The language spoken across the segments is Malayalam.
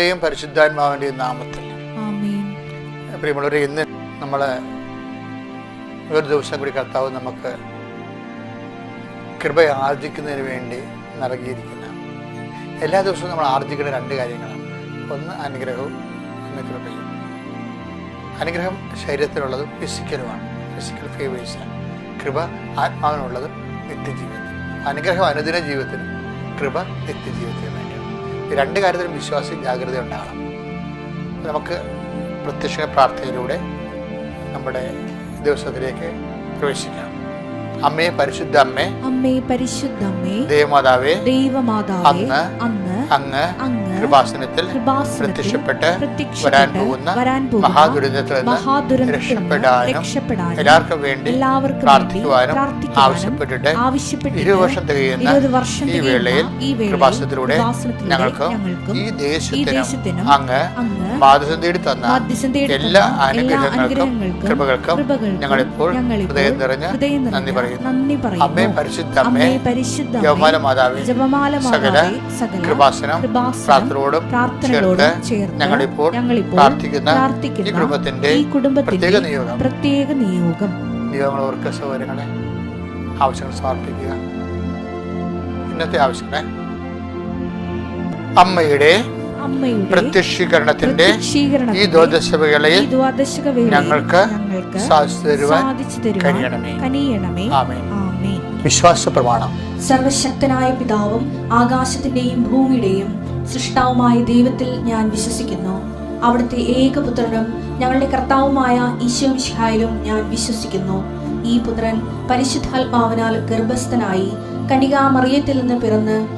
യും പരിശുദ്ധാത്മാവിന്റെയും നാമത്തിൽ. പ്രിയമുള്ളവരെ ഇന്ന് നമ്മൾ ഒരു ദിവസം കൂടി കർത്താവ് നമുക്ക് കൃപ ആർജിക്കുന്നതിന് വേണ്ടി നൽകിയിരിക്കുന്ന. എല്ലാ ദിവസവും നമ്മൾ ആർജിക്കുന്ന രണ്ട് കാര്യങ്ങളാണ്. ഒന്ന് അനുഗ്രഹവും ഒന്ന് കൃപയും. അനുഗ്രഹം ശരീരത്തിലുള്ളതും ഫിസിക്കലുമാണ്. ഫിസിക്കൽ ഫേവേഴ്സാണ് കൃപ ആത്മാവിനുള്ളതും നിത്യജീവിതം അനുഗ്രഹം അനുദിന ജീവിതത്തിനും കൃപ നിത്യജീവിതത്തിനും വേണ്ടിയാണ് ഈ രണ്ട് കാര്യത്തിലും വിശ്വാസം ജാഗ്രത ഉണ്ടാകണം. നമുക്ക് പ്രത്യക്ഷ പ്രാർത്ഥനയിലൂടെ നമ്മുടെ ദിവസത്തിലേക്ക് പ്രവേശിക്കാം. അമ്മേ പരിശുദ്ധ അമ്മേ. അമ്മേ പരിശുദ്ധ അമ്മേ. ദേവമാതാവേ ദൈവമാതാവേ അന്ന് അന്ന് അങ്ങ് അങ്ങ് കൃപാസനത്തിൽ പ്രത്യക്ഷപ്പെട്ട് വരാൻ പോകുന്ന മഹാദുരന്തത്തിൽ നിന്ന് രക്ഷപ്പെടാനും എല്ലാവർക്കും വേണ്ടി പ്രാർത്ഥിക്കുവാനും ആവശ്യപ്പെട്ടിട്ട് ഇരുപത് വർഷം തികയുന്ന ഈ വേളയിൽ കൃപാസനത്തിലൂടെ ഞങ്ങൾക്ക് ഈ ദേശത്തിനും അങ്ങ് അങ്ങ് തന്ന എല്ലാ അനുഗ്രഹങ്ങൾക്കും കൃപകൾക്കും ഞങ്ങളിപ്പോൾ ഹൃദയം നിറഞ്ഞ് നന്ദി പറയുന്നു. നന്ദി പറയുന്നു. ജപമാല മാതാവേ സകല കൃപാസനം പ്രാർത്ഥനയോടും പ്രാർത്ഥനയോടും ചേർത്ത് ഞങ്ങളിപ്പോൾ പ്രാർത്ഥിക്കുന്ന ഈ കുടുംബത്തിന്റെ ഈ കുടുംബത്തിന്റെ പ്രത്യേക നിയോഗം. സൗകര്യങ്ങളെ ആവശ്യങ്ങൾ സമർപ്പിക്കുക. ഇന്നത്തെ ആവശ്യങ്ങളെ അമ്മയുടെ പ്രത്യക്ഷീകരണത്തിന്റെ ഈ വേളയിൽ ഞങ്ങൾക്ക് സാധിച്ചു തരുവാൻ കനിയണമേ. വിശ്വാസ പ്രമാണം സർവശക്തനായ പിതാവും ആകാശത്തിന്റെയും ഭൂമിയുടെയും സൃഷ്ടാവുമായ ദൈവത്തിൽ ഞാൻ വിശ്വസിക്കുന്നു. അവിടുത്തെ ഏകപുത്രനും ഞങ്ങളുടെ കർത്താവുമായ ഈശോ മിശിഹായിലും ഞാൻ വിശ്വസിക്കുന്നു. ഈ പുത്രൻ പരിശുദ്ധാത്മാവിനാൽ ഗർഭസ്ഥനായി കണികാമറിയത്തിൽ നിന്ന് പിറന്ന്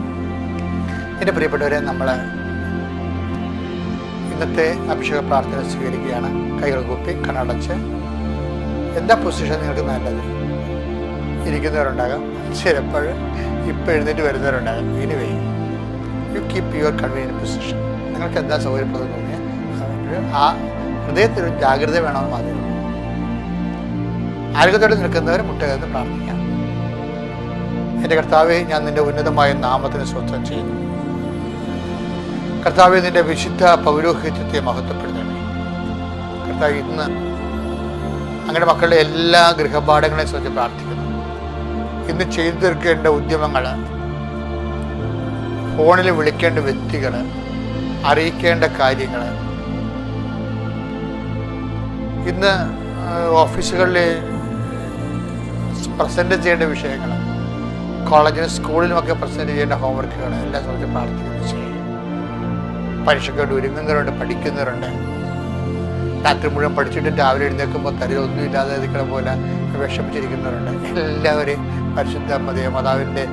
എന്റെ പ്രിയപ്പെട്ടവരെ നമ്മൾ ഇന്നത്തെ അഭിഷേക പ്രാർത്ഥന സ്വീകരിക്കുകയാണ്. കൈകൾ കൂപ്പി കണ്ണടച്ച്. എന്താ പൊസിഷൻ നിങ്ങൾക്ക് നല്ലത്? ഇരിക്കുന്നവരുണ്ടാകാം. ചിലപ്പോൾ ഇപ്പം എഴുന്നേറ്റ് വരുന്നവരുണ്ടാകാം. Anyway you keep your convenient position നിങ്ങൾക്ക് എന്താ സൗകര്യപ്രദം തോന്നിയാൽ ആ ഹൃദയത്തിലൊരു ജാഗ്രത വേണമെന്ന് മാത്രം ആരോഗ്യത്തോടെ നിൽക്കുന്നവർ മുട്ടകന്ന് പ്രാർത്ഥിക്കാം. എന്റെ കർത്താവെ ഞാൻ നിന്റെ ഉന്നതമായ നാമത്തിന് സ്വത്വം ചെയ്യുന്നു. കർത്താവെ നിന്റെ വിശുദ്ധ പൗരോഹിത്യത്തെ മഹത്വപ്പെടുത്തണമേ. കർത്താവ് ഇന്ന് അങ്ങനെ മക്കളുടെ എല്ലാ ഗൃഹപാഠങ്ങളെ സംബന്ധിച്ച് പ്രാർത്ഥിക്കുന്നു. ഇന്ന് ചെയ്തു തീർക്കേണ്ട ഉദ്യമങ്ങൾ ഫോണിൽ വിളിക്കേണ്ട വ്യക്തികൾ അറിയിക്കേണ്ട കാര്യങ്ങൾ. ഇന്ന് ഓഫീസുകളിൽ പ്രസന്റ് ചെയ്യേണ്ട വിഷയങ്ങൾ കോളേജിലും സ്കൂളിലുമൊക്കെ പ്രസന്റ് ചെയ്യേണ്ട ഹോംവർക്കുകൾ എല്ലാം സംബന്ധിച്ച് പ്രാർത്ഥിക്കുന്നു. ചെയ്യും പരീക്ഷയ്ക്ക് വേണ്ടി ഒരുങ്ങുന്നവരുണ്ട് പഠിക്കുന്നവരുണ്ട്. രാത്രി മുഴുവൻ പഠിച്ചിട്ട് രാവിലെ എഴുന്നേൽക്കുമ്പോൾ തരിതൊന്നും ഇല്ലാതെ ഇരിക്കണ പോലെ വിഷമിച്ചിരിക്കുന്നവരുണ്ട്. എല്ലാവരെയും പരിശുദ്ധ മതിയ മാതാവിന്റെ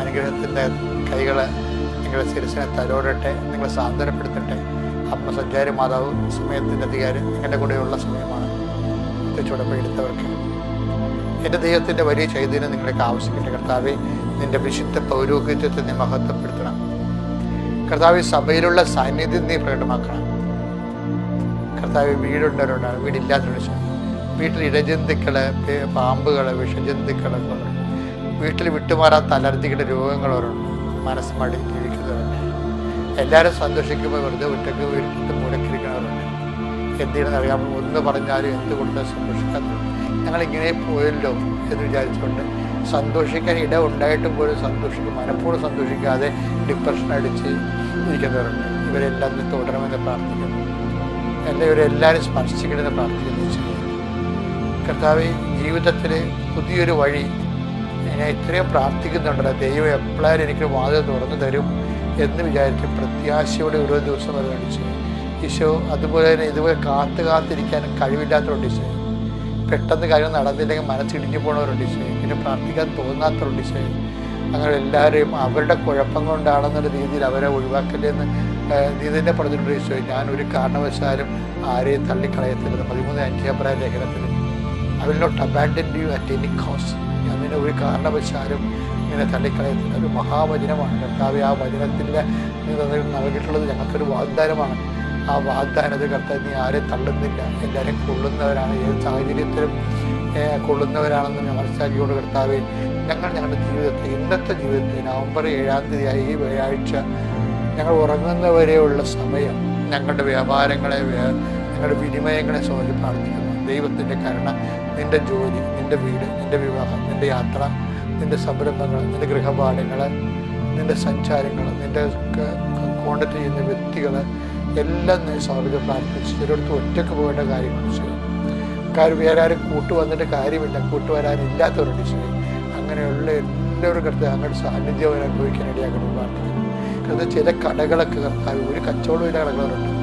അനുഗ്രഹത്തിന്റെ കൈകൾ നിങ്ങളുടെ ശിരസിനെ തലോടട്ടെ നിങ്ങളെ സാന്ത്വനപ്പെടുത്തട്ടെ. അമ്മ സഞ്ചാരി മാതാവ് സമയത്തിന്റെ അധികാരം നിങ്ങളുടെ കൂടെയുള്ള സമയമാണ്. ചുടപ്പ എടുത്തവർക്ക് എന്റെ ദൈവത്തിന്റെ വലിയ ചൈതന്യം നിങ്ങളെ ആവശ്യപ്പെട്ട കർത്താവെ നിന്റെ വിശുദ്ധ പൗരോഹിത്യത്തെ മഹത്വപ്പെടുത്തണം. കർത്താവ് സഭയിലുള്ള സാന്നിധ്യം നീ പ്രകടമാക്കണം. കർത്താവ് വീടുണ്ടവരുണ്ടാണ് വീടില്ലാത്തവരുടെ വീട്ടിൽ ഇടജന്തുക്കൾ പാമ്പുകൾ വിഷജന്തുക്കൾ വീട്ടിൽ വിട്ടുമാറാത്ത അലർജികളുടെ രോഗങ്ങളോരുണ്ട് മനസ്സുമായി ജീവിക്കുന്നവരുണ്ട്. എല്ലാവരും സന്തോഷിക്കുമ്പോൾ വെറുതെ ഒറ്റയ്ക്ക് വീട്ടിൽ മുടക്കിരിക്കുന്നവരുണ്ട് എന്തിനാണെന്ന് അറിയാമോ? ഒന്ന് പറഞ്ഞാലും എന്ത് കൊടുത്താൽ സന്തോഷിക്കാത്തത്? ഞങ്ങൾ ഇങ്ങനെ പോയല്ലോ എന്ന് വിചാരിച്ചുകൊണ്ട് സന്തോഷിക്കാൻ ഇട ഉണ്ടായിട്ടും പോലും സന്തോഷിക്കും. മനഃപൂർവം സന്തോഷിക്കാതെ ഡിപ്രഷൻ അടിച്ച് ഇരിക്കുന്നവരുണ്ട്. ഇവരെല്ലാം തുടരണമെന്ന് പ്രാർത്ഥിക്കുന്നു. എന്നെ ഇവരെല്ലാവരും സ്പർശിക്കണമെന്ന് പ്രാർത്ഥിക്കുന്നു. കർത്താവ് ജീവിതത്തിൽ പുതിയൊരു വഴി ഞാൻ ഇത്രയും പ്രാർത്ഥിക്കുന്നുണ്ടല്ലോ. ദൈവം എപ്പോഴും എനിക്ക് വാതിൽ തുറന്നു തരും എന്ന് വിചാരിച്ച് പ്രത്യാശയോടെ ഓരോ ദിവസം അത് കാണിച്ചു. ഈശോ അതുപോലെ തന്നെ ഇതുപോലെ കാത്തു കാത്തിരിക്കാൻ കഴിവില്ലാത്തതുകൊണ്ട് ഈശോ പെട്ടെന്ന് കാര്യം നടന്നില്ലെങ്കിൽ മനസ്സിടിഞ്ഞു പോണവരുണ്ട് ഈശോ. പിന്നെ പ്രാർത്ഥിക്കാൻ തോന്നാത്തവരുണ്ട് ഈശോ. അങ്ങനെ എല്ലാവരെയും അവരുടെ കുഴപ്പം കൊണ്ടാണെന്നുള്ള രീതിയിൽ അവരെ ഒഴിവാക്കല്ലെന്ന് നീ തന്നെ പറഞ്ഞിട്ടുണ്ട് ഈശോ. ഞാൻ ഒരു കാരണവശാലും ആരെയും തള്ളിക്കളയത്തില്ല പതിമൂന്ന് അഞ്ചാപ്രായ ലേഖനത്തിൽ I will not abandon you at any cost ഞാൻ നിന്നെ ഒരു കാരണവശാലും ഇങ്ങനെ തള്ളിക്കളയത്തില്ല. ഒരു മഹാവചനമാണ്. കർത്താവ് ആ വചനത്തിന്റെ നൽകിയിട്ടുള്ളത് ഞങ്ങൾക്കൊരു വാഗ്ദാനമാണ്. ആ വാഗ്ദാനത് കർത്താവ് നീ ആരെ തള്ളുന്നില്ല. എല്ലാവരെയും കൊള്ളുന്നവരാണ്. ഏത് സാഹചര്യത്തിലും കൊള്ളുന്നവരാണെന്ന് ഞാൻ മനസ്സിലാക്കിയോട് കർത്താവ് ഞങ്ങൾ ഞങ്ങളുടെ ജീവിതത്തെ ഇന്നത്തെ ജീവിതത്തെ നവംബർ ഏഴാം തീയതിയായി ഈ വ്യാഴാഴ്ച ഞങ്ങൾ ഉറങ്ങുന്നവരെയുള്ള സമയം ഞങ്ങളുടെ വ്യാപാരങ്ങളെ ഞങ്ങളുടെ വിനിമയങ്ങളെ സംബന്ധിച്ച് പ്രാർത്ഥിക്കുന്നു. ദൈവത്തിന്റെ കരുണ നിന്റെ ജോലി നിന്റെ വീട് നിന്റെ വിവാഹം നിന്റെ യാത്ര നിന്റെ സംരംഭങ്ങൾ നിന്റെ ഗൃഹപാഠങ്ങൾ നിന്റെ സഞ്ചാരങ്ങൾ നിന്റെ കോണ്ടക്ട് ചെയ്യുന്ന വ്യക്തികൾ എല്ലാം നീ സമർപ്പിച്ച് പ്രാർത്ഥിച്ച് ചിലടത്ത് ഒറ്റയ്ക്ക് പോകേണ്ട കാര്യങ്ങൾ ചെയ്യും കാര്യം വേറെ ആരും കൂട്ടു വന്നിട്ട് കാര്യമില്ല. കൂട്ടുവരാനില്ലാത്തവരുണ്ട് ചെയ്യും അങ്ങനെയുള്ള എല്ലാവരും കർത്താവ് അങ്ങോട്ട് സാന്നിധ്യം അവർ അനുഭവിക്കാൻ ഇടയാക്കണം പ്രാർത്ഥിക്കുന്നു. കർത്താവ് ചില കടകളൊക്കെ കർത്താവ് ഒരു കച്ചവടമില്ല കടകളുണ്ട്.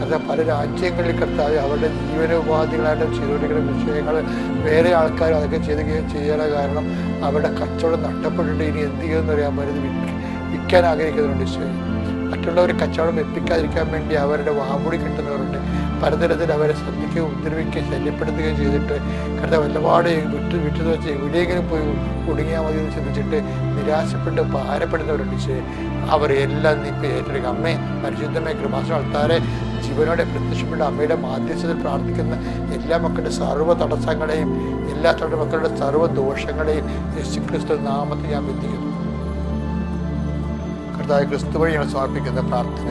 കർത്താവ് പല രാജ്യങ്ങളിൽ കർത്താവ് അവരുടെ ജീവനോപാധികളായിട്ട് ചെയ്തുകൊണ്ടിരിക്കുന്ന വിഷയങ്ങൾ വേറെ ആൾക്കാർ അതൊക്കെ ചെയ്ത് ചെയ്യാനുള്ള കാരണം അവരുടെ കച്ചവടം നഷ്ടപ്പെട്ടിട്ട് ഇനി എന്ത് ചെയ്യുമെന്ന് അറിയാൻ പറ്റുന്നത് വിൽക്ക- വിൽക്കാൻ ആഗ്രഹിക്കുന്നുണ്ട് ഈശോയെ മറ്റുള്ളവർ കച്ചവടം എത്തിക്കാതിരിക്കാൻ വേണ്ടി അവരുടെ വാമൂടി കിട്ടുന്നവരുണ്ട്. പലതരത്തിൽ അവരെ ശ്രദ്ധിക്കുകയും ഉപദ്രവിക്കുകയും ശല്യപ്പെടുത്തുകയും ചെയ്തിട്ട് കർത്താവ് ഒരുപാട് വിട്ടു വിട്ടു വെച്ച് എവിടെയെങ്കിലും പോയി കുടുങ്ങിയാൽ മതി എന്ന് ചിന്തിച്ചിട്ട് നിരാശപ്പെട്ട് ഭാരപ്പെടുന്നവരുണ്ട് അവരെല്ലാം നീ ഇപ്പം ഏറ്റെടുക്കുക അമ്മേ പരിശുദ്ധമേ ആൾക്കാരെ ജീവനോടെ പ്രത്യക്ഷപ്പെട്ട അമ്മയുടെ മാധ്യസ്ഥത്തിൽ പ്രാർത്ഥിക്കുന്ന എല്ലാ മക്കളുടെ സർവ തടസ്സങ്ങളെയും എല്ലാ മക്കളുടെ സർവ ദോഷങ്ങളെയും യേശുക്രിസ്തു നാമത്തെ ഞാൻ ബന്ധിക്കുന്നു കർത്താവ് ക്രിസ്തു വഴി ഞങ്ങൾ സമർപ്പിക്കുന്ന പ്രാർത്ഥന